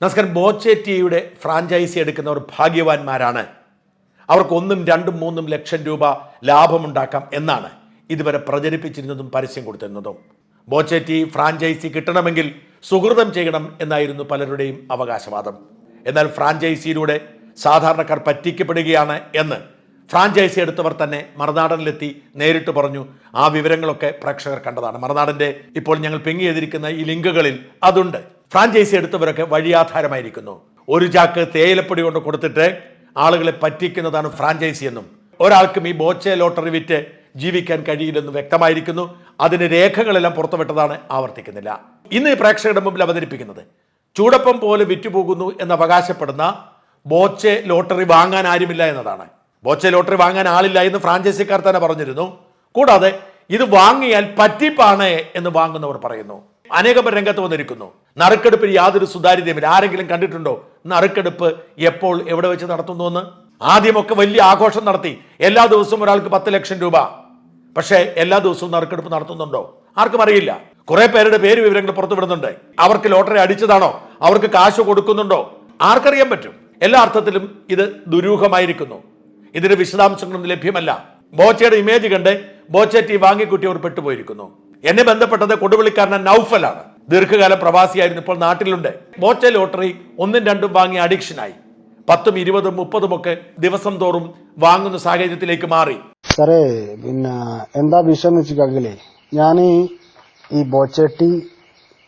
നമസ്കാരം ബോച്ചേറ്റിയുടെ ഫ്രാഞ്ചൈസി എടുക്കുന്നവർ ഭാഗ്യവാന്മാരാണ്. അവർക്ക് ഒന്നും രണ്ടും മൂന്നും ലക്ഷം രൂപ ലാഭമുണ്ടാക്കാം എന്നാണ് ഇതുവരെ പ്രചരിപ്പിച്ചിരുന്നതും പരസ്യം കൊടുത്തിരുന്നതും. ബോച്ചേറ്റി ഫ്രാഞ്ചൈസി കിട്ടണമെങ്കിൽ സുഹൃതം ചെയ്യണം എന്നായിരുന്നു പലരുടെയും അവകാശവാദം. എന്നാൽ ഫ്രാഞ്ചൈസിയിലൂടെ സാധാരണക്കാർ പറ്റിക്കപ്പെടുകയാണ് എന്ന് ഫ്രാഞ്ചൈസി എടുത്തവർ തന്നെ മറുനാടനിലെത്തി നേരിട്ട് പറഞ്ഞു ആ വിവരങ്ങളൊക്കെ പ്രേക്ഷകർ കണ്ടതാണ്. മറുനാടന്റെ ഇപ്പോൾ ഞങ്ങൾ പിങ്ങി ചെയ്തിരിക്കുന്ന ഈ ലിങ്കുകളിൽ അതുണ്ട്. ഫ്രാഞ്ചൈസി എടുത്തവരൊക്കെ വഴിയാധാരമായിരിക്കുന്നു. ഒരു ചാക്ക് തേയിലപ്പൊടി കൊണ്ട് കൊടുത്തിട്ട് ആളുകളെ പറ്റിക്കുന്നതാണ് ഫ്രാഞ്ചൈസി എന്നും ഒരാൾക്കും ഈ ബോച്ചെ ലോട്ടറി വിറ്റ് ജീവിക്കാൻ കഴിയില്ലെന്ന് വ്യക്തമായിരിക്കുന്നു. അതിന് രേഖകളെല്ലാം പുറത്തുവിട്ടതാണ് ആവർത്തിക്കുന്നില്ല. ഇന്ന് പ്രേക്ഷകരുടെ മുമ്പിൽ അവതരിപ്പിക്കുന്നത് ചൂടപ്പം പോലെ വിറ്റുപോകുന്നു എന്ന് അവകാശപ്പെടുന്ന ബോച്ചെ ലോട്ടറി വാങ്ങാൻ ആരുമില്ല എന്നതാണ്. ബോച്ചെ ലോട്ടറി വാങ്ങാൻ ആളില്ല എന്ന് ഫ്രാഞ്ചൈസിക്കാർ തന്നെ പറഞ്ഞിരുന്നു. കൂടാതെ ഇത് വാങ്ങിയാൽ പറ്റിപ്പാണ് എന്ന് വാങ്ങുന്നവർ പറയുന്നു. അനേകം രംഗത്ത് വന്നിരിക്കുന്നു. നറുക്കെടുപ്പിൽ യാതൊരു സുതാര്യതയുമില്ല. ആരെങ്കിലും കണ്ടിട്ടുണ്ടോ? നറുക്കെടുപ്പ് എപ്പോൾ എവിടെ വെച്ച് നടത്തുന്നു എന്ന് ആദ്യമൊക്കെ വലിയ ആഘോഷം നടത്തി. എല്ലാ ദിവസവും ഒരാൾക്ക് പത്ത് ലക്ഷം രൂപ. പക്ഷേ എല്ലാ ദിവസവും നറുക്കെടുപ്പ് നടത്തുന്നുണ്ടോ? ആർക്കും അറിയില്ല. കുറെ പേരുടെ പേര് വിവരങ്ങൾ പുറത്തുവിടുന്നുണ്ട്. അവർക്ക് ലോട്ടറി അടിച്ചതാണോ? അവർക്ക് കാശ് കൊടുക്കുന്നുണ്ടോ? ആർക്കറിയാൻ പറ്റും. എല്ലാ അർത്ഥത്തിലും ഇത് ദുരൂഹമായിരിക്കുന്നു. ഇതിന്റെ വിശദാംശങ്ങളൊന്നും ലഭ്യമല്ല. ബോച്ചയുടെ ഇമേജ് കണ്ട് ബോച്ച ടീ വാങ്ങിക്കുട്ടിയവർ പെട്ടുപോയിരിക്കുന്നു. എന്നെ ബന്ധപ്പെട്ടത് കൊടുവിളിക്കാരൻ നൌഫലാണ്. ദീർഘകാലം പ്രവാസിയായിരുന്നു ഇപ്പോൾ നാട്ടിലുണ്ട്. മോച്ച ലോട്ടറി ഒന്നും രണ്ടും വാങ്ങി അഡിക്ഷനായി പത്തും ഇരുപതും മുപ്പതും ഒക്കെ ദിവസം തോറും വാങ്ങുന്ന സാഹചര്യത്തിലേക്ക് മാറി. സാറേ പിന്നെ എന്താ വിഷയം എന്ന് ഞാൻ ഈ ബോച്ചട്ടി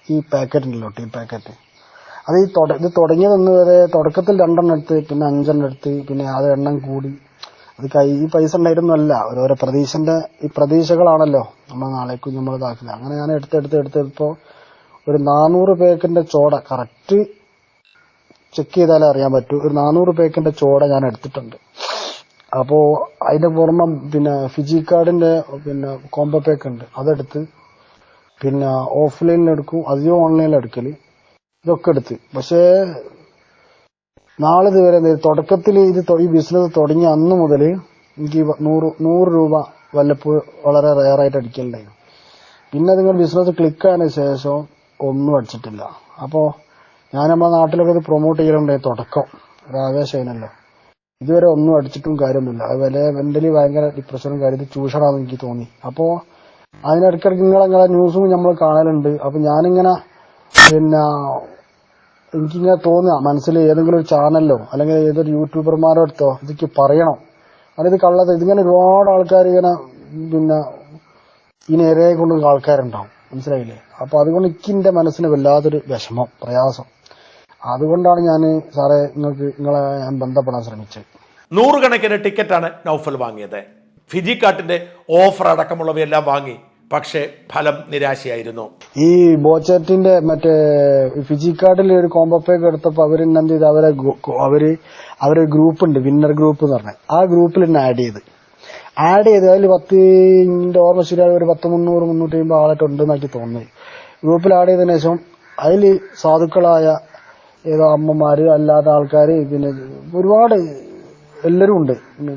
ഈ പാക്കറ്റ് ഉണ്ടല്ലോ ടീ പാക്കറ്റ് അത് ഈ ഇത് തുടങ്ങിയതെന്ന് വരെ തുടക്കത്തിൽ രണ്ടെണ്ണം എടുത്ത് പിന്നെ അഞ്ചെണ്ണം എടുത്ത് പിന്നെ അത് എണ്ണം കൂടി. അത് കൈ പൈസ ഉണ്ടായിരുന്നല്ല ഓരോരോ പ്രതീക്ഷന്റെ ഈ പ്രതീക്ഷകളാണല്ലോ നമ്മൾ നാളേക്കും നമ്മൾ ഇതാക്കില്ല അങ്ങനെ ഞാൻ എടുത്തെടുത്ത് എടുത്തപ്പോ ഒരു നാനൂറ് പേക്കിന്റെ ചോട കറക്റ്റ് ചെക്ക് ചെയ്താലേ അറിയാൻ പറ്റൂ. ഒരു നാനൂറ് പേക്കിന്റെ ചോട ഞാൻ എടുത്തിട്ടുണ്ട്. അപ്പോ അതിന്റെ പുറമെ പിന്നെ ഫിജി കാർഡിന്റെ പിന്നെ കോംബോ പേക്ക് ഉണ്ട്. അതെടുത്ത് പിന്നെ ഓഫ്ലൈനിൽ എടുക്കും. അധികം ഓൺലൈനിൽ എടുക്കൽ. ഇതൊക്കെ എടുത്ത്. പക്ഷേ നാളെ ഇതുവരെ തുടക്കത്തിൽ ഇത് ഈ ബിസിനസ് തുടങ്ങി അന്ന് മുതൽ എനിക്ക് നൂറ് നൂറ് രൂപ വല്ലപ്പോഴും വളരെ റെയറായിട്ട് അടിക്കലുണ്ടായിരുന്നു. പിന്നെ നിങ്ങൾ ബിസിനസ് ക്ലിക്ക് ആയതിനു ശേഷം ഒന്നും അടിച്ചിട്ടില്ല. അപ്പോ ഞാൻ നമ്മുടെ നാട്ടിലൊക്കെ ഇത് പ്രൊമോട്ട് ചെയ്യലുണ്ടായി തുടക്കം. ഒരു ഇതുവരെ ഒന്നും അടിച്ചിട്ടും കാര്യമൊന്നുമില്ല. അത് വില മെന്റലി ഭയങ്കര ഡിപ്രഷനും കാര്യം ചൂഷണമാണെന്ന് എനിക്ക് തോന്നി. അപ്പോ അതിനിടയ്ക്കിടയ്ക്ക് നിങ്ങളെ ന്യൂസും നമ്മൾ കാണലുണ്ട്. അപ്പൊ ഞാനിങ്ങനെ പിന്നെ എനിക്കിങ്ങനെ തോന്നുക മനസ്സിൽ ഏതെങ്കിലും ഒരു ചാനലിലോ അല്ലെങ്കിൽ ഏതൊരു യൂട്യൂബർമാരോ അടുത്തോ ഇതൊക്കെ പറയണം. അതായത് കള്ളത് ഇതിങ്ങനെ ഒരുപാട് ആൾക്കാർ ഇങ്ങനെ പിന്നെ ഈ ഇരയെ കൊണ്ടുള്ള ആൾക്കാരുണ്ടാവും. മനസ്സിലായില്ലേ? അപ്പൊ അതുകൊണ്ട് ഇക്കിന്റെ മനസ്സിന് വല്ലാത്തൊരു വിഷമം പ്രയാസം. അതുകൊണ്ടാണ് ഞാൻ സാറേ നിങ്ങൾക്ക് നിങ്ങളെ ഞാൻ ബന്ധപ്പെടാൻ ശ്രമിച്ചത്. നൂറുകണക്കിന് ടിക്കറ്റാണ് നൗഫൽ വാങ്ങിയത്. ഫിജി കാട്ടിന്റെ ഓഫർ അടക്കമുള്ളവയെല്ലാം വാങ്ങി. പക്ഷേ ഫലം നിരാശയായിരുന്നു. ഈ ബോച്ചറ്റിന്റെ മറ്റേ കാർഡിൽ ഒരു കോംബോ പാക്ക് എടുത്തപ്പോ അവർ എന്താ ചെയ്ത്? അവരെ അവർ അവരെ ഗ്രൂപ്പ് ഉണ്ട് വിന്നർ ഗ്രൂപ്പ് എന്ന് പറഞ്ഞ. ആ ഗ്രൂപ്പിൽ എന്നെ ആഡ് ചെയ്ത്. ആഡ് ചെയ്ത് അതിൽ പത്ത് എന്റെ ഓർമ്മ ശരിയായ ഒരു പത്ത് മുന്നൂറ് മുന്നൂറ്റി അമ്പത് ആളായിട്ട് ഉണ്ടെന്നാക്കി തോന്നുന്നത് ഗ്രൂപ്പിൽ ആഡ് ചെയ്തതിനു ശേഷം അതിൽ സാധുക്കളായ ഏതോ അമ്മമാര് അല്ലാത്ത ആൾക്കാര് പിന്നെ ഒരുപാട് എല്ലാരും ഉണ്ട്.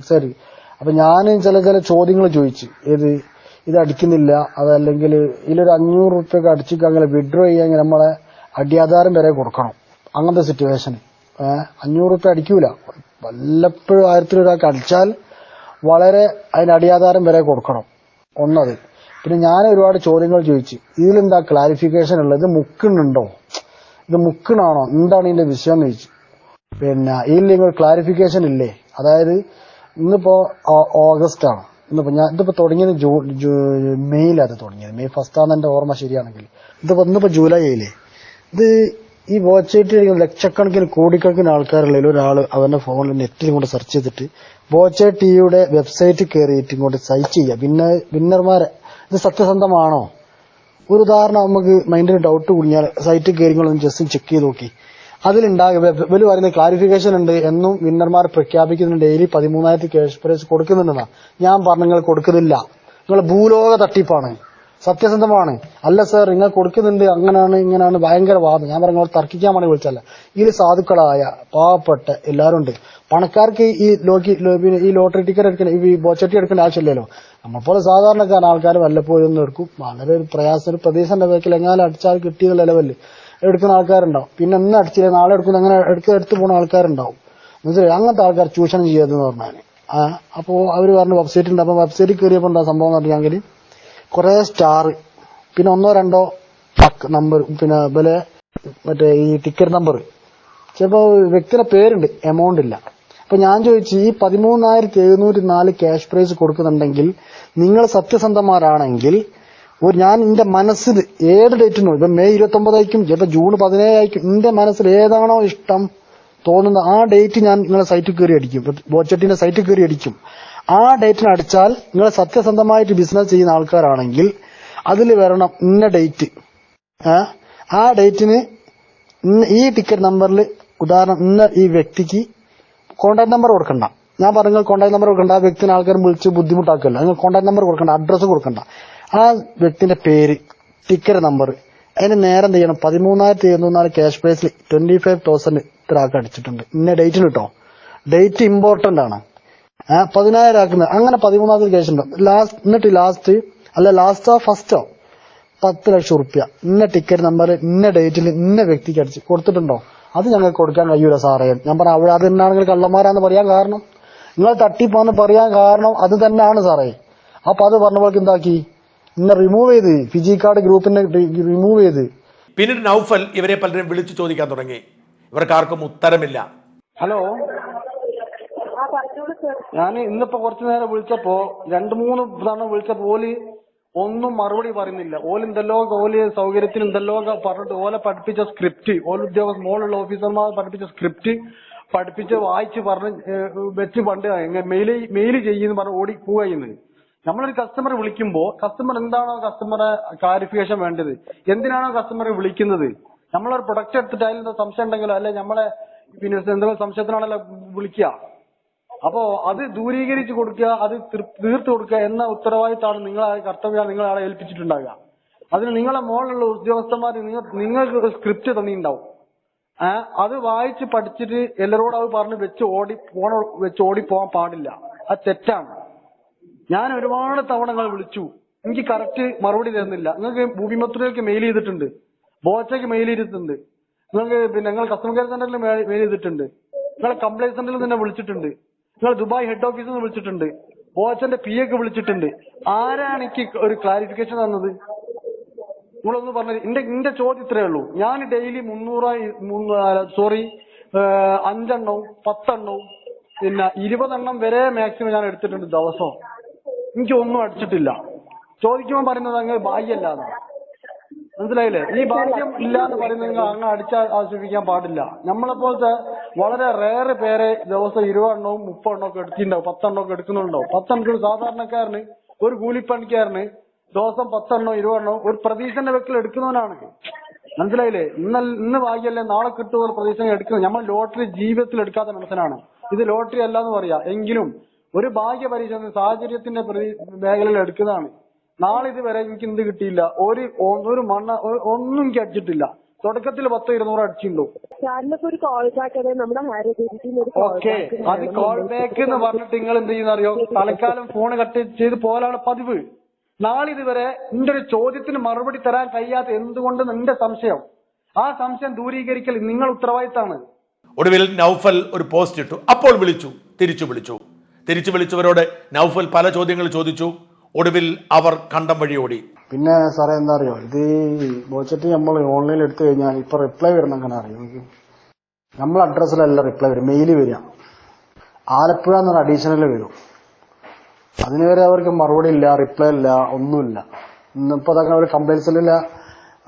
ശരി. അപ്പൊ ഞാൻ ചില ചില ചോദ്യങ്ങൾ ചോദിച്ചു. ഏത്? ഇത് അടിക്കുന്നില്ല. അതല്ലെങ്കിൽ ഇതിലൊരു അഞ്ഞൂറ് റുപ്യൊക്കെ അടിച്ചിട്ട് അങ്ങനെ വിഡ്രോ ചെയ്യാൻ നമ്മളെ അടിയാധാരം വരെ കൊടുക്കണം. അങ്ങനത്തെ സിറ്റുവേഷൻ അഞ്ഞൂറ് റുപ്യ അടിക്കൂല. വല്ലപ്പോഴും ആയിരത്തിൽ ഒരാൾക്ക് അടിച്ചാൽ വളരെ അതിന് അടിയാധാരം വരെ കൊടുക്കണം. ഒന്നത്. പിന്നെ ഞാൻ ഒരുപാട് ചോദ്യങ്ങൾ ചോദിച്ചു. ഇതിലെന്താ ക്ലാരിഫിക്കേഷൻ ഉള്ളത്? മുക്കുന്നുണ്ടോ? ഇത് മുക്കണാണോ എന്താണ് ഇതിന്റെ വിഷയം എന്ന് ചോദിച്ചു. പിന്നെ ഇതിൽ നിങ്ങൾ ക്ലാരിഫിക്കേഷൻ ഇല്ലേ? അതായത് ഇന്നിപ്പോ ഓഗസ്റ്റ് ആണ് ഇന്നിപ്പോ ഞാൻ ഇതിപ്പോ തുടങ്ങിയത് മെയ്യിലാണ് തുടങ്ങിയത്. മെയ് ഫസ്റ്റ് ആണ് എന്റെ ഓർമ്മ ശരിയാണെങ്കിൽ. ഇതിപ്പോ ഇന്നിപ്പോ ജൂലൈ ആയില്ലേ ഇത് ഈ ബോച്ചേറ്റി ലക്ഷക്കണക്കിന് കോടിക്കണക്കിന് ആൾക്കാരുള്ളതിൽ ഒരാൾ അവന്റെ ഫോണിൽ നെറ്റിൽ കൊണ്ട് സെർച്ച് ചെയ്തിട്ട് ബോച്ചെ ടിയുടെ വെബ്സൈറ്റ് കയറിയിട്ട് ഇങ്ങോട്ട് സൈറ്റ് ചെയ്യുക. പിന്നെ വിന്നർമാരെ ഇത് സത്യസന്ധമാണോ? ഒരു ഉദാഹരണം നമുക്ക് മൈൻഡിൽ ഡൗട്ട് കുടിഞ്ഞാൽ സൈറ്റ് കയറി ജസ്റ്റ് ചെക്ക് ചെയ്ത് നോക്കി. അതിലുണ്ടാകും ഇവർ പറയുന്ന ക്ലാരിഫിക്കേഷൻ ഉണ്ട് എന്നും വിന്നർമാർ പ്രഖ്യാപിക്കുന്നുണ്ട്. ഡെയിലി പതിമൂന്നായിരത്തി ക്യാഷ് പ്രൈസ് കൊടുക്കുന്നുണ്ടെന്നാ. ഞാൻ പറഞ്ഞു നിങ്ങൾ കൊടുക്കുന്നില്ല. നിങ്ങൾ ഭൂലോക തട്ടിപ്പാണ്. സത്യസന്ധമാണ്. അല്ല സർ നിങ്ങൾ കൊടുക്കുന്നുണ്ട്. അങ്ങനെയാണ് ഇങ്ങനെയാണ് ഭയങ്കര വാദം. ഞാൻ പറഞ്ഞു തർക്കിക്കാൻ വേണ്ടി വിളിച്ചല്ല ഈ സാധുക്കളായ പാവപ്പെട്ട എല്ലാവരും ഉണ്ട്. പണക്കാർക്ക് ഈ ലോക്കി ഈ ലോട്ടറി ടിക്കറ്റ് എടുക്കണ ഈ ബോച്ചട്ടി എടുക്കേണ്ട ആവശ്യമില്ലല്ലോ. നമ്മളെപ്പോലെ സാധാരണക്കാരൻ ആൾക്കാർ വല്ലപ്പോഴും എടുക്കും. വളരെ ഒരു പ്രയാസം ഒരു ബാക്കിൽ എങ്ങാനും അടിച്ചാൽ കിട്ടിയെന്നുള്ള ലെവലിൽ എടുക്കുന്ന ആൾക്കാരുണ്ടാവും. പിന്നെ ഇന്ന് അടിച്ചില്ല നാളെ എടുക്കുന്ന അങ്ങനെ എടുക്ക എടുത്തു പോകുന്ന ആൾക്കാരുണ്ടാവും. മനസ്സിലായി അങ്ങനത്തെ ആൾക്കാർ ചൂഷണം ചെയ്യരുതെന്ന് പറഞ്ഞാൽ അപ്പോൾ അവർ പറഞ്ഞു വെബ്സൈറ്റ് ഉണ്ട്. അപ്പോൾ വെബ്സൈറ്റിൽ കയറിയപ്പോൾ എന്താ സംഭവം എന്ന് പറഞ്ഞെങ്കിൽ കുറേ സ്റ്റാർ പിന്നെ ഒന്നോ രണ്ടോ നമ്പർ പിന്നെ അതുപോലെ മറ്റേ ഈ ടിക്കറ്റ് നമ്പർ ചിലപ്പോൾ വ്യക്തിയുടെ പേരുണ്ട് എമൗണ്ട് ഇല്ല. അപ്പൊ ഞാൻ ചോദിച്ചു ഈ പതിമൂന്നായിരത്തി എഴുന്നൂറ്റി നാല് ക്യാഷ് പ്രൈസ് കൊടുക്കുന്നുണ്ടെങ്കിൽ നിങ്ങൾ സത്യസന്ധന്മാരാണെങ്കിൽ ഒരു ഞാൻ എന്റെ മനസ്സിൽ ഏത് ഡേറ്റിനോ ഇപ്പൊ മെയ് ഇരുപത്തി ഒമ്പതായിരിക്കും ചിലപ്പോൾ ജൂൺ പതിനേഴായിരിക്കും. എന്റെ മനസ്സിൽ ഏതാണോ ഇഷ്ടം തോന്നുന്ന ആ ഡേറ്റ് ഞാൻ നിങ്ങളെ സൈറ്റിൽ കയറി അടിക്കും. ബോച്ചട്ടിന്റെ സൈറ്റിൽ കയറി അടിക്കും. ആ ഡേറ്റിന് അടിച്ചാൽ നിങ്ങൾ സത്യസന്ധമായിട്ട് ബിസിനസ് ചെയ്യുന്ന ആൾക്കാരാണെങ്കിൽ അതിൽ വരണം ഇന്ന ഡേറ്റ് ആ ഡേറ്റിന് ഈ ടിക്കറ്റ് നമ്പറിൽ ഉദാഹരണം ഇന്ന ഈ വ്യക്തിക്ക് കോൺടാക്ട് നമ്പർ കൊടുക്കണ്ട. ഞാൻ പറഞ്ഞ കോൺടാക്ട് നമ്പർ കൊടുക്കണ്ട. ആ വ്യക്തിനെ ആൾക്കാർ വിളിച്ച് ബുദ്ധിമുട്ടാക്കല്ല. നിങ്ങൾ കോൺടാക്ട് നമ്പർ കൊടുക്കണ്ട അഡ്രസ്സ് കൊടുക്കണ്ട. ആ വ്യക്തിന്റെ പേര് ടിക്കർ നമ്പർ അതിന് നേരം എന്ത് ചെയ്യണം? പതിമൂന്നായിരത്തി എഴുന്നൂറ് ക്യാഷ് പ്രൈസിൽ ട്വന്റി ഫൈവ് തൗസൻഡ് ഇത്ര അടിച്ചിട്ടുണ്ട്. ഇന്ന ഡേറ്റിന് കിട്ടോ ഡേറ്റ് ഇമ്പോർട്ടന്റ് ആണ്. പതിനായിരം ആക്കുന്നത് അങ്ങനെ പതിമൂന്നാമത്തെ കേസ് ഉണ്ട്. ലാസ്റ്റ് എന്നിട്ട് ലാസ്റ്റ് അല്ല ലാസ്റ്റോ ഫസ്റ്റോ പത്ത് ലക്ഷം റുപ്യ ഇന്ന ടിക്കറ്റ് നമ്പർ ഇന്ന ഡേറ്റിൽ ഇന്ന വ്യക്തിക്ക് അടിച്ച് കൊടുത്തിട്ടുണ്ടോ? അത് ഞങ്ങൾക്ക് കൊടുക്കാൻ കഴിയൂല സാറേ. ഞാൻ പറഞ്ഞു അവിടെ അത് എന്നാണെങ്കിൽ കള്ളന്മാരാന്ന് പറയാൻ കാരണം. നിങ്ങൾ തട്ടിപ്പാന്ന് പറയാൻ കാരണം അത് തന്നെയാണ് സാറേ. അപ്പൊ അത് പറഞ്ഞപ്പോഴേക്ക് എന്താക്കി? ഇന്നെ റിമൂവ് ചെയ്ത് ഫിജി കാർഡ് ഗ്രൂപ്പിനെ റിമൂവ് ചെയ്ത്. പിന്നീട് നൗഫൽ ഇവരെ പലരും വിളിച്ചു ചോദിക്കാൻ തുടങ്ങി. ഇവർക്ക് ആർക്കും ഉത്തരമില്ല. ഹലോ. ഞാൻ ഇന്നിപ്പോ കുറച്ചു നേരം വിളിച്ചപ്പോ രണ്ടു മൂന്ന് തവണ വിളിച്ചപ്പോ ഓൽ ഒന്നും മറുപടി പറയുന്നില്ല. ഓലെന്തല്ലോ എന്തെല്ലോ ഓൽ സൗകര്യത്തിന് എന്തെല്ലോ പറഞ്ഞിട്ട് ഓലെ പഠിപ്പിച്ച സ്ക്രിപ്റ്റ് ഓല ഉദ്യോഗസ്ഥ മോളുള്ള ഓഫീസർമാർ പഠിപ്പിച്ച സ്ക്രിപ്റ്റ് പഠിപ്പിച്ച് വായിച്ച് പറഞ്ഞ് വെച്ച് പണ്ട് മെയിൽ മെയിൽ ചെയ്യുന്നു പറഞ്ഞ് ഓടി പോവുകയെന്ന് നമ്മളൊരു കസ്റ്റമർ വിളിക്കുമ്പോൾ കസ്റ്റമർ എന്താണോ കസ്റ്റമറെ ക്ലാരിഫിക്കേഷൻ വേണ്ടത്? എന്തിനാണോ കസ്റ്റമറെ വിളിക്കുന്നത്? നമ്മളൊരു പ്രൊഡക്റ്റ് എടുത്തിട്ട് അതിൽ എന്താ സംശയം ഉണ്ടെങ്കിലോ അല്ലെ നമ്മളെ പിന്നെ എന്തെങ്കിലും സംശയത്തിനാണല്ലോ വിളിക്കുക. അപ്പോ അത് ദൂരീകരിച്ച് കൊടുക്കുക അത് തീർത്തു കൊടുക്കുക എന്ന ഉത്തരവാദിത്തമാണ് നിങ്ങളെ കർത്തവ്യമാണ് നിങ്ങളെ ഏൽപ്പിച്ചിട്ടുണ്ടാകുക അതിന് നിങ്ങളെ മുകളിലുള്ള ഉദ്യോഗസ്ഥന്മാർ നിങ്ങൾ നിങ്ങൾക്ക് സ്ക്രിപ്റ്റ് തന്നിട്ടുണ്ടാവും. അത് വായിച്ച് പഠിച്ചിട്ട് എല്ലാരോടും അത് പറഞ്ഞ് വെച്ച് ഓടി പോണ വെച്ച് ഓടി പോകാൻ പാടില്ല. അത് തെറ്റാണ്. ഞാൻ ഒരുപാട് തവണകൾ വിളിച്ചു. എനിക്ക് കറക്റ്റ് മറുപടി തരുന്നില്ല. നിങ്ങൾക്ക് ഭൂമിമത്രയ്ക്ക് മെയിൽ ചെയ്തിട്ടുണ്ട്. ബോച്ചയ്ക്ക് മെയിൽ ചെയ്തിട്ടുണ്ട്. നിങ്ങൾക്ക് പിന്നെ നിങ്ങൾ കസ്റ്റമർ കെയർ സെന്ററിൽ മെയിൽ ചെയ്തിട്ടുണ്ട്. നിങ്ങളെ കംപ്ലൈന്റ് സെന്ററിൽ തന്നെ വിളിച്ചിട്ടുണ്ട്. നിങ്ങൾ ദുബായ് ഹെഡ് ഓഫീസിൽ നിന്ന് വിളിച്ചിട്ടുണ്ട്. ബോച്ചന്റെ പി എക്ക് വിളിച്ചിട്ടുണ്ട്. ആരാണ് എനിക്ക് ഒരു ക്ലാരിഫിക്കേഷൻ തന്നത്? നിങ്ങളൊന്ന് പറഞ്ഞത് എന്റെ എന്റെ ചോദ്യം ഇത്രയേ ഉള്ളൂ. ഞാൻ ഡെയിലി മുന്നൂറായി സോറി അഞ്ചെണ്ണവും പത്തെണ്ണവും പിന്നെ ഇരുപതെണ്ണം വരെ മാക്സിമം ഞാൻ എടുത്തിട്ടുണ്ട് ദിവസവും. എനിക്ക് ഒന്നും അടിച്ചിട്ടില്ല. ചോദിക്കുമ്പോൾ പറയുന്നത് അങ്ങ് ഭാഗ്യമല്ലാതെ മനസ്സിലായില്ലേ? ഈ ഭാഗ്യം ഇല്ല എന്ന് പറയുന്നത് നിങ്ങൾ അങ്ങ് അടിച്ച് ആസ്വദിക്കാൻ പാടില്ല. നമ്മളെ നമ്മളെപ്പോലത്തെ വളരെ റേറെ പേരെ ദിവസം ഇരുപതെണ്ണവും മുപ്പെണ്ണവും ഒക്കെ എടുത്തിട്ടുണ്ടാവും. പത്തെണ്ണം ഒക്കെ എടുക്കുന്നുണ്ടാവും. പത്തെണ്ണത്തിന് സാധാരണക്കാരന് ഒരു കൂലിപ്പണിക്കാരന് ദിവസം പത്തെണ്ണോ ഇരുപതെണ്ണോ ഒരു പ്രതീക്ഷന്റെ വെക്കിൽ എടുക്കുന്നവനാണ്. മനസ്സിലായില്ലേ? ഇന്ന ഇന്ന് ഭാഗ്യമല്ലേ നാളെ കിട്ടുമെന്ന് പ്രതീക്ഷ എടുക്കുന്നത്. നമ്മൾ ലോട്ടറി ജീവിതത്തിൽ എടുക്കാത്ത മനുഷ്യനാണ് ഇത് ലോട്ടറി അല്ല എന്ന് പറയാ. എങ്കിലും ഒരു ഭാഗ്യ പരീക്ഷ സാഹചര്യത്തിന്റെ പ്രതി- മേഖലയിൽ എടുക്കുന്നതാണ്. നാളെ ഇതുവരെ എനിക്ക് എന്ത് കിട്ടിയില്ല. ഒരു ഒരു മണ്ണ ഒന്നും എനിക്ക് അടിച്ചിട്ടില്ല. തുടക്കത്തിൽ പത്തോ ഇരുന്നൂറ് അടിച്ചിട്ടുണ്ടോ ഓക്കെ. അത് കോൾ ബാക്ക് എന്ന് പറഞ്ഞിട്ട് നിങ്ങൾ എന്ത് ചെയ്യുന്ന അറിയോ തൽക്കാലം ഫോൺ കട്ട് ചെയ്ത് പോലാണ് പതിവ്. നാളെ ഇതുവരെ നിന്റെ ഒരു ചോദ്യത്തിന് മറുപടി തരാൻ കഴിയാത്ത എന്തുകൊണ്ട് നിന്റെ സംശയം. ആ സംശയം ദൂരീകരിക്കൽ നിങ്ങൾ ഉത്തരവാദിത്താണ്. ഒടുവിൽ നൗഫൽ ഒരു പോസ്റ്റ് ഇട്ടു. അപ്പോൾ വിളിച്ചു തിരിച്ചു വിളിച്ചു. തിരിച്ചു വിളിച്ചവരോട് നൌഫൽ പല ചോദ്യങ്ങൾ ചോദിച്ചു. ഒടുവിൽ അവർ കണ്ടം വഴി ഓടി. പിന്നെ സാറേ എന്താ അറിയോ? ഇത് ബോച്ചറ്റ് നമ്മൾ ഓൺലൈനിൽ എടുത്തു കഴിഞ്ഞാൽ ഇപ്പൊ റിപ്ലൈ വരുന്ന അങ്ങനെ അറിയോ? നമ്മൾ അഡ്രസ്സിലല്ല റിപ്ലൈ വരും മെയിൽ വരിക. ആലപ്പുഴ എന്നൊരു അഡീഷണൽ വരും. അതിനുവരെ അവർക്ക് മറുപടി ഇല്ല റിപ്ലൈ ഇല്ല ഒന്നുമില്ല. ഇന്നിപ്പോ അതൊക്കെ അവർ കംപ്ലൈൻസിലില്ല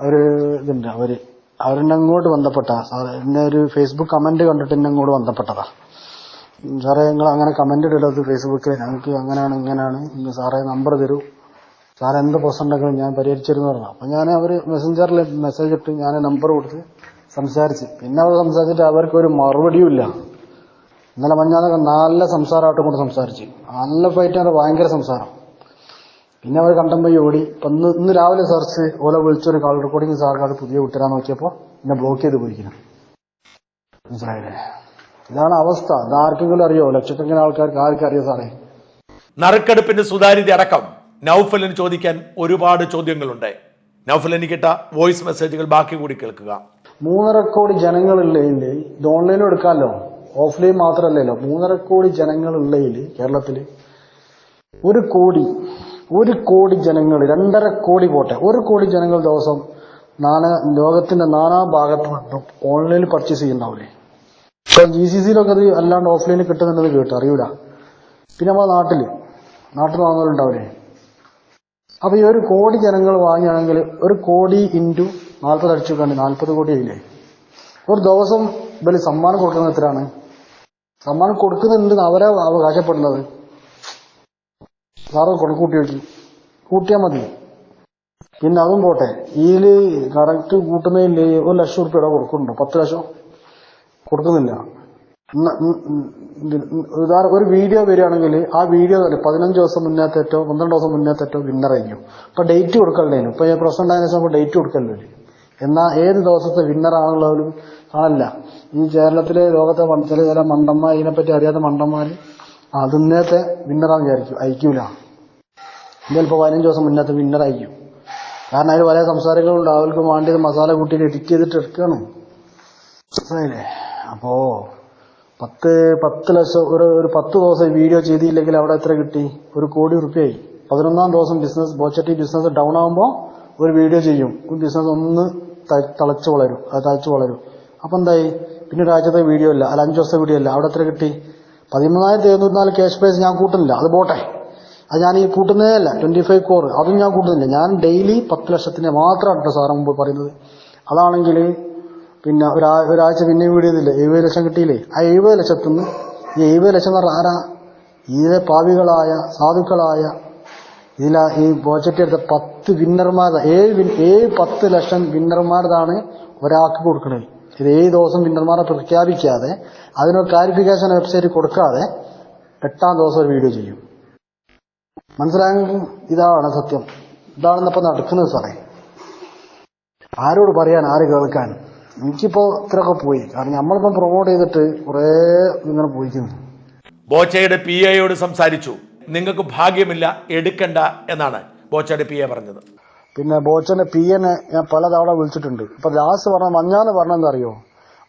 ഒരു ഇതുണ്ട്. അവർ അവരെന്നെ അങ്ങോട്ട് ബന്ധപ്പെട്ട സാറേ എന്നെ ഒരു ഫേസ്ബുക്ക് കമന്റ് കണ്ടിട്ട് എന്നെ അങ്ങോട്ട് ബന്ധപ്പെട്ടതാ. സാറേ നിങ്ങൾ അങ്ങനെ കമന്റ് ഇടരുത് ഫേസ്ബുക്കിൽ ഞങ്ങൾക്ക് അങ്ങനെയാണ് ഇങ്ങനെയാണ്. ഇന്ന് സാറേ നമ്പർ തരൂ. സാറേ എന്ത് പ്രശ്നം ഉണ്ടെങ്കിലും ഞാൻ പരിഹരിച്ചിരുന്നു പറഞ്ഞു. അപ്പൊ ഞാൻ അവർ മെസ്സഞ്ചറിൽ മെസ്സേജ് ഇട്ട് ഞാൻ നമ്പർ കൊടുത്ത് സംസാരിച്ച്. പിന്നെ അവർ സംസാരിച്ചിട്ട് അവർക്ക് ഒരു മറുപടിയും ഇല്ല ഇന്നലെ മഞ്ഞാന്നൊക്കെ നല്ല സംസാരമായിട്ട് കൊണ്ട് സംസാരിച്ച്. നല്ല ഫൈറ്റ് ഭയങ്കര സംസാരം. പിന്നെ അവർ കണ്ടം പോയി ഓടി. ഇപ്പൊ ഇന്ന് ഇന്ന് രാവിലെ സെർച്ച് ഓല വിളിച്ചൊരു കാൾ റെക്കോർഡിങ് സാർക്ക് അത് പുതിയ വിട്ടുതരാൻ നോക്കിയപ്പോൾ എന്നെ ബ്ലോക്ക് ചെയ്ത് പോയിരിക്കണം മനസ്സിലായില്ലേ? ഇതാണ് അവസ്ഥ. ഇതാർക്കെങ്കിലും അറിയോ? ലക്ഷക്കണക്കിന് ആൾക്കാർക്ക് ആർക്കും അറിയോ സാറേ? നറുക്കെടുപ്പിന്റെ സുതാര്യത അടക്കം നൌഫലിന് ചോദിക്കാൻ ഒരുപാട് ചോദ്യങ്ങളുണ്ട്. നൗഫൽ എനിക്കിട്ട വോയിസ് മെസ്സേജുകൾ ബാക്കി കൂടി കേൾക്കുക. മൂന്നര കോടി ജനങ്ങളുള്ളതിൽ ഇത് ഓൺലൈനും എടുക്കാമല്ലോ. ഓഫ്ലൈൻ മാത്രമല്ലല്ലോ. മൂന്നര കോടി ജനങ്ങളുള്ളതിൽ കേരളത്തിൽ ഒരു കോടി. ഒരു കോടി ജനങ്ങൾ രണ്ടര കോടി പോട്ടെ. ഒരു കോടി ജനങ്ങൾ ദിവസം നാന ലോകത്തിന്റെ നാനാ ഭാഗത്തു നിന്നും ഓൺലൈനിൽ പർച്ചേസ് ചെയ്യുന്നുണ്ടാവില്ലേ ഇപ്പൊ ജി സി സിയിലൊക്കെ അത് അല്ലാണ്ട് ഓഫ്ലൈനിൽ കിട്ടുന്നുണ്ടെന്ന് കേട്ടു അറിയൂല. പിന്നെ നമ്മളെ നാട്ടിൽ നാട്ടിൽ വാങ്ങുന്നവരുണ്ടാവില്ലേ അപ്പൊ ഈ ഒരു കോടി ജനങ്ങൾ വാങ്ങുകയാണെങ്കിൽ ഒരു കോടി ഇന്റു നാൽപ്പത് അടിച്ചു കണ്ടി നാൽപ്പത് കോടി ആയില്ലേ? ഒരു ദിവസം ഇവർ സമ്മാനം കൊടുക്കുന്നത് എത്രയാണ്? സമ്മാനം കൊടുക്കുന്നുണ്ട് അവരെ അവകാശപ്പെടുന്നത്. സാറ് കണക്കൂട്ടി വെക്കും കൂട്ടിയാൽ മതി. പിന്നെ അതും പോട്ടെ. ഈ കറക്റ്റ് കൂട്ടുന്നതിൽ ഒരു ലക്ഷം റുപ്യയുടെ കൊടുക്കുന്നുണ്ടോ. പത്ത് ലക്ഷം. കൊടുക്കുന്നില്ല. ഒരു വീഡിയോ വരികയാണെങ്കിൽ ആ വീഡിയോ തന്നെ പതിനഞ്ച് ദിവസം മുന്നേത്തേറ്റോ പന്ത്രണ്ട് ദിവസം മുന്നേത്തേറ്റോ വിന്നർ ആയിരിക്കും. ഇപ്പൊ ഡേറ്റ് കൊടുക്കണ്ടേ ഇപ്പൊ പ്രശ്നം ഉണ്ടായതിനു ശേഷം ഡേറ്റ് വരും. എന്നാൽ ഏത് ദിവസത്തെ വിന്നറാണുള്ളവരും ആണല്ല ഈ കേരളത്തിലെ ലോകത്തെ ചില ചില മണ്ടന്മാർ ഇതിനെപ്പറ്റി അറിയാത്ത മണ്ടന്മാർ അത് ഇന്നത്തെ വിന്നറാന്ന് വിചാരിക്കും. അയക്കൂല. ചിലപ്പോൾ പതിനഞ്ച് ദിവസം മുന്നത്തെ വിന്നർ അയക്കും കാരണം അതിൽ പല സംസാരങ്ങളുണ്ട് അവർക്ക് വേണ്ടിയത് മസാല കൂട്ടിയിട്ട് എഡിറ്റ് ചെയ്തിട്ട് എടുക്കണം. മനസ്സിലായില്ലേ? അപ്പോ പത്ത് പത്ത് ലക്ഷം ഒരു ഒരു പത്ത് ദിവസം വീഡിയോ ചെയ്തില്ലെങ്കിൽ അവിടെ എത്ര കിട്ടി? ഒരു കോടി ഉറുപ്പ്യായി. പതിനൊന്നാം ദിവസം ബിസിനസ് ബോച്ചട്ടി ബിസിനസ് ഡൗൺ ആകുമ്പോൾ ഒരു വീഡിയോ ചെയ്യും. ബിസിനസ് ഒന്ന് തളച്ചു വളരും അത് തളച്ചു വളരും. അപ്പൊ എന്തായി? പിന്നെ ഒരാഴ്ചത്തെ വീഡിയോ ഇല്ല. അല്ല അഞ്ച് ദിവസത്തെ വീഡിയോ ഇല്ല. അവിടെ എത്ര കിട്ടി? പതിമൂന്നായിരത്തി എഴുന്നൂറ്റിനാല് ക്യാഷ് പ്രൈസ് ഞാൻ കൂട്ടുന്നില്ല. അത് പോട്ടെ. അത് ഞാൻ ഈ കൂട്ടുന്നതേ അല്ല. ഫൈവ് കോർ അതും ഞാൻ കൂട്ടുന്നില്ല. ഞാൻ ഡെയിലി പത്ത് ലക്ഷത്തിന് മാത്രമാണ് സാറ് മുമ്പ് പറയുന്നത്. അതാണെങ്കിൽ പിന്നെ ഒരാ ഒരാഴ്ച പിന്നെയും വീഡിയോ എഴുപത് ലക്ഷം കിട്ടിയില്ലേ? ആ എഴുപത് ലക്ഷത്തു നിന്ന് ഈ എഴുപത് ലക്ഷം എന്ന് പറഞ്ഞാൽ ആരാ? ഇതിലെ പാവികളായ സാധുക്കളായ ഇതില ഈ ബോജറ്റ് എടുത്ത പത്ത് വിന്നർമാരുടെ ഏഴ് ഏഴ് പത്ത് ലക്ഷം വിന്നർമാരതാണ് ഒരാൾക്ക് കൊടുക്കുന്നത് ഇത് ഏഴ് ദിവസം വിന്നർമാരെ പ്രഖ്യാപിക്കാതെ അതിനൊരു ക്ലാരിഫിക്കേഷൻ വെബ്സൈറ്റ് കൊടുക്കാതെ എട്ടാം ദിവസം ഒരു വീഡിയോ ചെയ്യും. മനസ്സിലായെങ്കിൽ ഇതാണ് സത്യം. ഇതാണ് നടക്കുന്നത് സാറേ. ആരോട് പറയാൻ ആര് കേൾക്കാൻ? എനിക്കിപ്പോ ഇത്രയൊക്കെ പോയി. കാരണം നമ്മളിപ്പം പ്രൊമോട്ട് ചെയ്തിട്ട് കുറേ ഇങ്ങനെ പോയിക്കുന്നു ബോച്ചയുടെ പി എയോട് സംസാരിച്ചു. നിങ്ങൾക്ക് ഭാഗ്യമില്ല എടുക്കണ്ട എന്നാണ് ബോച്ചയുടെ പി എ പറഞ്ഞത്. പിന്നെ ബോച്ചന്റെ പി എനെ ഞാൻ പലതവണ വിളിച്ചിട്ടുണ്ട്. ഇപ്പൊ ലാസ്റ്റ് പറഞ്ഞ മഞ്ഞാന്ന് പറഞ്ഞെന്ന് അറിയോ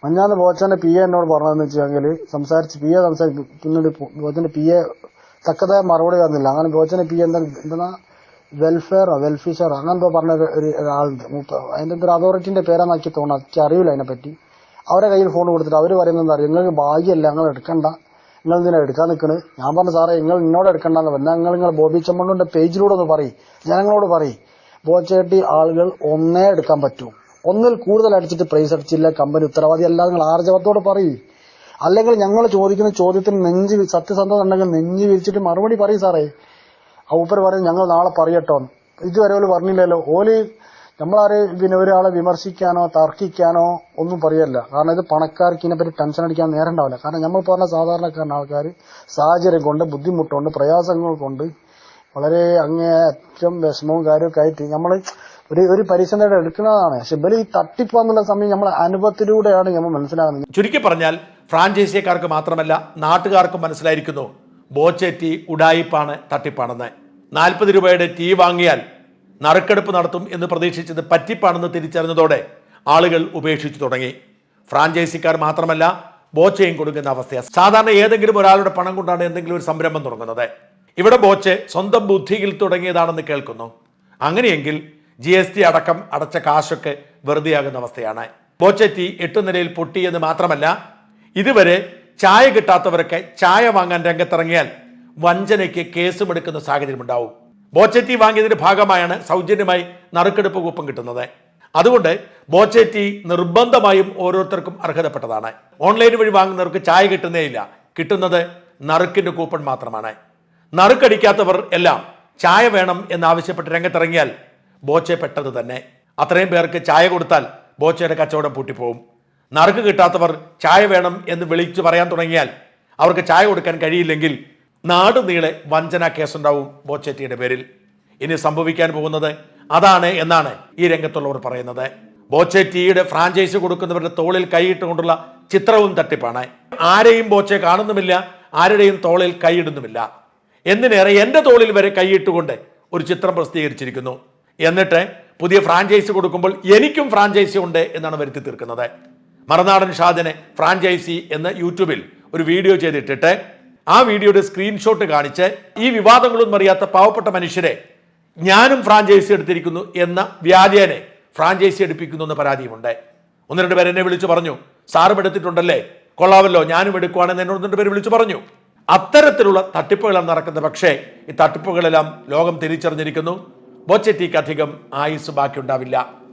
മഞ്ഞാന്ന് ബോച്ചന്റെ പി എ എന്നോട് പറഞ്ഞതെന്ന് വെച്ചെങ്കിൽ സംസാരിച്ച് പി എ സംസാരിച്ചു പിന്നീട് ബോച്ചന്റെ പി എ തക്കതായ മറുപടി തന്നില്ല. അങ്ങനെ ബോച്ചന്റെ പി എ എന്താ എന്താ വെൽഫെയറോ വെൽഫിഷർ അങ്ങനെന്തോ പറഞ്ഞ ഒരു- ഒരാളുണ്ട് അതിന്റെ ഒരു അതോറിറ്റിന്റെ പേരാന്നാക്കി തോന്നുന്നു. എനിക്ക് അറിയില്ല അതിനെപ്പറ്റി. അവരെ കയ്യിൽ ഫോൺ കൊടുത്തിട്ട് അവർ പറയുന്നത് എന്താ പറയുക നിങ്ങൾക്ക് ഭാഗ്യമല്ല നിങ്ങൾ എടുക്കണ്ട. നിങ്ങൾ ഇതിനെ എടുക്കാൻ നിൽക്കണ്. ഞാൻ പറഞ്ഞു സാറേ നിങ്ങൾ എന്നോട് എടുക്കണ്ടെന്ന് പറഞ്ഞാൽ നിങ്ങൾ നിങ്ങൾ ബോബി ചെമ്മണ്ണുന്റെ പേജിലൂടെ ഒന്ന് പറയും. ജനങ്ങളോട് പറയും. ബോച്ചേട്ടി ആളുകൾ ഒന്നേ എടുക്കാൻ പറ്റൂ. ഒന്നിൽ കൂടുതൽ അടിച്ചിട്ട് പ്രൈസ് അടിച്ചില്ല കമ്പനി ഉത്തരവാദി അല്ലാതെ നിങ്ങൾ ആർജവത്തോട് പറയും. അല്ലെങ്കിൽ ഞങ്ങൾ ചോദിക്കുന്ന ചോദ്യത്തിന് നെഞ്ച് സത്യസന്ധത ഉണ്ടെങ്കിൽ നെഞ്ച് വിരിച്ചിട്ട് മറുപടി പറയും സാറേ. ആ ഊപ്പർ പറയും ഞങ്ങൾ നാളെ പറയട്ടോ. ഇതുവരെ ഓൽ പറഞ്ഞില്ലല്ലോ. ഓൽ നമ്മളാരെ പിന്നെ ഒരാളെ വിമർശിക്കാനോ തർക്കിക്കാനോ ഒന്നും പറയല്ല. കാരണം ഇത് പണക്കാർക്ക് ഇതിനെപ്പറ്റി ടെൻഷൻ അടിക്കാൻ നേരം ഉണ്ടാവില്ല. കാരണം നമ്മൾ പറഞ്ഞ സാധാരണക്കാരൻ ആൾക്കാർ സാഹചര്യം കൊണ്ട് ബുദ്ധിമുട്ടുണ്ട് പ്രയാസങ്ങൾ കൊണ്ട് വളരെ അങ്ങേയറ്റം വിഷമവും കാര്യമൊക്കെ ആയിട്ട് നമ്മൾ ഒരു ഒരു പരിശ്രമം എടുക്കുന്നതാണ്. പക്ഷെ ഈ തട്ടിപ്പെന്നുള്ള സമയം നമ്മൾ അനുഭവത്തിലൂടെയാണ് നമ്മൾ മനസ്സിലാകുന്നത്. ചുരുക്കി പറഞ്ഞാൽ ഫ്രാഞ്ചൈസിക്കാർക്ക് മാത്രമല്ല നാട്ടുകാർക്കും മനസ്സിലായിരിക്കുന്നു. ബോച്ചെറ്റി ഉഡായിപ്പാണ് തട്ടിപ്പാണെന്ന്. നാൽപ്പത് രൂപയുടെ ടീ വാങ്ങിയാൽ നറുക്കെടുപ്പ് നടത്തും എന്ന് പ്രതീക്ഷിച്ചത് പറ്റിപ്പാണെന്ന് തിരിച്ചറിഞ്ഞതോടെ ആളുകൾ ഉപേക്ഷിച്ചു തുടങ്ങി. ഫ്രാഞ്ചൈസിക്കാർ മാത്രമല്ല ബോച്ചയും കൊടുക്കുന്ന അവസ്ഥയാണ് സാധാരണ ഏതെങ്കിലും ഒരാളുടെ പണം കൊണ്ടാണ് എന്തെങ്കിലും ഒരു സംരംഭം തുടങ്ങുന്നത്. ഇവിടെ ബോച്ച് സ്വന്തം ബുദ്ധിയിൽ തുടങ്ങിയതാണെന്ന് കേൾക്കുന്നു. അങ്ങനെയെങ്കിൽ ജി എസ് ടി അടക്കം അടച്ച കാശൊക്കെ വെറുതെയാകുന്ന അവസ്ഥയാണ്. ബോച്ചറ്റി എട്ടു നിലയിൽ പൊട്ടിയെന്ന് മാത്രമല്ല ഇതുവരെ ചായ കിട്ടാത്തവരൊക്കെ ചായ വാങ്ങാൻ രംഗത്തിറങ്ങിയാൽ വഞ്ചനയ്ക്ക് കേസുമെടുക്കുന്ന സാഹചര്യം ഉണ്ടാവും ബോച്ചറ്റി വാങ്ങിയതിന്റെ ഭാഗമായാണ് സൗജന്യമായി നറുക്കെടുപ്പ് കൂപ്പം കിട്ടുന്നത്. അതുകൊണ്ട് ബോച്ചേറ്റി നിർബന്ധമായും ഓരോരുത്തർക്കും അർഹതപ്പെട്ടതാണ്. ഓൺലൈൻ വഴി വാങ്ങുന്നവർക്ക് ചായ കിട്ടുന്നേയില്ല കിട്ടുന്നത് നറുക്കിന്റെ കൂപ്പൺ മാത്രമാണ്. നറുക്കടിക്കാത്തവർ എല്ലാം ചായ വേണം എന്നാവശ്യപ്പെട്ട് രംഗത്തിറങ്ങിയാൽ ബോച്ചെ പെട്ടത് തന്നെ. അത്രയും പേർക്ക് ചായ കൊടുത്താൽ ബോച്ചയുടെ കച്ചവടം പൂട്ടിപ്പോവും. നറുക്ക് കിട്ടാത്തവർ ചായ വേണം എന്ന് വിളിച്ചു പറയാൻ തുടങ്ങിയാൽ അവർക്ക് ചായ കൊടുക്കാൻ കഴിയില്ലെങ്കിൽ നാട് നീളെ വഞ്ചന കേസുണ്ടാവും ബോച്ചെറ്റിയുടെ പേരിൽ. ഇനി സംഭവിക്കാൻ പോകുന്നത് അതാണ് എന്നാണ് ഈ രംഗത്തുള്ളവർ പറയുന്നത്. ബോച്ചെറ്റിയുടെ ഫ്രാഞ്ചൈസി കൊടുക്കുന്നവരുടെ തോളിൽ കൈയിട്ടുകൊണ്ടുള്ള ചിത്രവും തട്ടിപ്പാണ്. ആരെയും ബോച്ചെ കാണുന്നുമില്ല ആരുടെയും തോളിൽ കൈയിടുന്നുമില്ല. എന്തിനേറെ എന്റെ തോളിൽ വരെ കൈയിട്ടുകൊണ്ട് ഒരു ചിത്രം പ്രസിദ്ധീകരിച്ചിരിക്കുന്നു. എന്നിട്ട് പുതിയ ഫ്രാഞ്ചൈസി കൊടുക്കുമ്പോൾ എനിക്കും ഫ്രാഞ്ചൈസി ഉണ്ട് എന്നാണ് വരുത്തി തീർക്കുന്നത്. മറുനാടൻ ഷാദിനെ ഫ്രാഞ്ചൈസി എന്ന് യൂട്യൂബിൽ ഒരു വീഡിയോ ചെയ്തിട്ടിട്ട് ആ വീഡിയോയുടെ സ്ക്രീൻഷോട്ട് കാണിച്ച് ഈ വിവാദങ്ങളൊന്നും അറിയാത്ത പാവപ്പെട്ട മനുഷ്യരെ ഞാനും ഫ്രാഞ്ചൈസി എടുത്തിരിക്കുന്നു എന്ന വ്യാജേനെ ഫ്രാഞ്ചൈസി എടുപ്പിക്കുന്നു എന്ന പരാതിയുമുണ്ട്. ഒന്ന് രണ്ട് പേരെന്നെ വിളിച്ചു പറഞ്ഞു സാറും എടുത്തിട്ടുണ്ടല്ലേ? കൊള്ളാവല്ലോ ഞാനും എടുക്കുവാണെന്ന് എന്നോട് രണ്ട് പേര് വിളിച്ചു പറഞ്ഞു. അത്തരത്തിലുള്ള തട്ടിപ്പുകളാണ് നടക്കുന്നത്. പക്ഷേ ഈ തട്ടിപ്പുകളെല്ലാം ലോകം തിരിച്ചറിഞ്ഞിരിക്കുന്നു. ബോച്ചറ്റിക്ക് അധികം ആയുസ് ബാക്കിയുണ്ടാവില്ല.